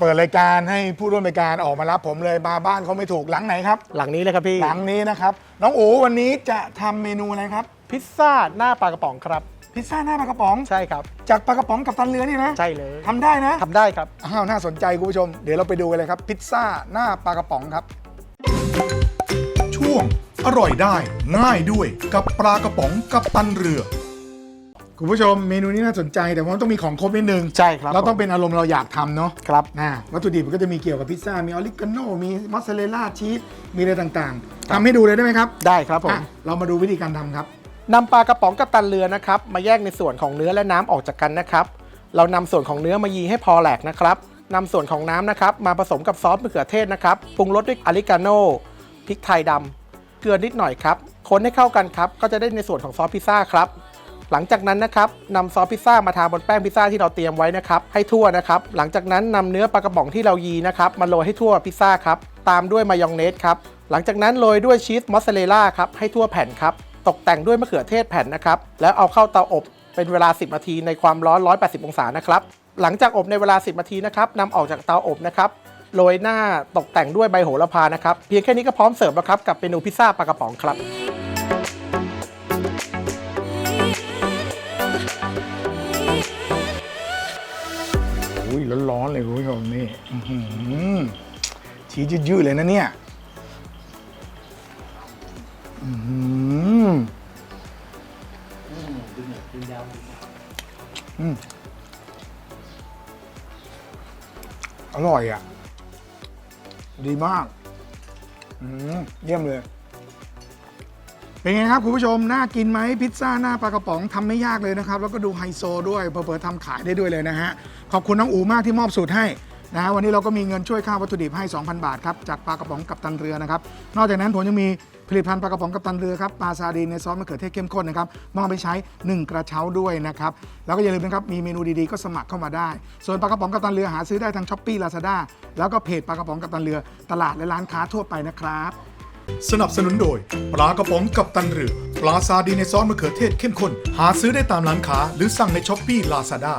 เปิดรายการให้ผู้ร่วมรายการออกมารับผมเลยมาบ้านเขาไม่ถูกหลังไหนครับ หลังนี้เลยครับพี่ หลังนี้นะครับ น้องอู๋วันนี้จะทำเมนูอะไรครับ พิซซ่าหน้าปลากระป๋องครับ พิซซ่าหน้าปลากระป๋อง ใช่ครับ จากปลากระป๋องกับตันเรือนี่นะใช่เลยทำได้นะทำได้ครับ อ้าวน่าสนใจคุณผู้ชม เดี๋ยวเราไปดูกันเลยครับพิซซ่าหน้าปลากระป๋องครับ ช่วงอร่อยได้ง่ายด้วยกับปลากระป๋องกับตันเรือ คุณผู้ชมเมนูนี้น่าสนใจแต่ว่าต้องมีของครบนิดนึงใช่ครับเราต้องเป็นอารมณ์เราอยากทำเนาะครับนะวัตถุดิบมันก็จะมีเกี่ยวกับพิซซ่า มีออริกาโนมีมอสซาเรลล่าชีสมีอะไรต่างๆทำให้ดูเลยได้ไหมครับได้ครับผมอะเรามาดูวิธีการทำครับ นำปลากระป๋องกับตันเรือนะครับ มาแยกในส่วนของเนื้อและน้ำออกจากกันนะครับ เรานำส่วนของเนื้อมายีให้พอแหลกนะครับนำส่วนของน้ำนะครับ มาผสมกับซอสมะเขือเทศนะครับปรุงรสด้วยอาริกาโน่พริกไทยดำเกลือนิดหน่อยครับคนให้เข้ากันครับ ก็จะได้ในส่วนของซอสพิซซ่าครับ หลังจากนั้นนะครับนำซอสพิซซ่ามาทาบนแป้งพิซซ่าที่เราเตรียมไว้นะครับให้ทั่วนะครับหลังจากนั้นนำเนื้อปลากระป๋องที่เรายีนะครับมาโรยให้ทั่วพิซซ่าครับตามด้วยมายองเนสครับหลังจากนั้นโรยด้วยชีสมอสซาเรลล่าครับให้ทั่วแผ่นครับตกแต่งด้วยมะเขือเทศแผ่นนะครับแล้วเอาเข้าเตาอบเป็นเวลา 10 นาทีในความร้อน 180 องศานะครับหลังจากอบในเวลา 10 นาทีนะครับนำออกจากเตาอบนะครับโรยหน้าตกแต่งด้วยใบโหระพานะครับ เพียงแค่นี้ก็พร้อมเสิร์ฟแล้วครับ กับเมนูพิซซ่าปลากระป๋องครับ อุ้ยร้อนๆเลยคุณผู้ชมนี่ชีสยืดๆเลยนะเนี่ยอร่อยอะ ดีมาก เยี่ยมเลย เป็นไงครับคุณผู้ชม น่ากินไหมพิซซ่าหน้าปลากระป๋องทำไม่ยากเลยนะครับ แล้วก็ดูไฮโซด้วยเผลอๆทำขายได้ด้วยเลยนะฮะ ขอบคุณน้องอูมากที่มอบสูตรให้นะฮะวันนี้เราก็มีเงินช่วยค่าวัตถุดิบให้ 2,000 บาทครับ จากปลากระป๋องกับตันเรือนะครับ นอกจากนั้นผมยังมีผลิตภัณฑ์ปลากระป๋องกับตันเรือครับปลาซาดีนในซอสมะเขือเทศเข้มข้นนะครับมอบไปใช้ 1 กระเช้าด้วยนะครับแล้วก็อย่าลืมนะครับมีเมนูดีๆก็สมัครเข้ามาได้ ส่วนปลากระป๋องกับตันเรือหาซื้อได้ทางช้อปปี้ลาซาด้าแล้วก็เพจปลากระป๋องกับตันเรือ ตลาดและร้านค้าทั่วไปนะครับ สนับสนุนโดย ปลากระป๋องกับตันเรือ ปลาซาดีในซอสมะเขือเทศเข้มข้น หาซื้อได้ตามร้านค้า หรือสั่งในช้อปปี้ลาซาด้า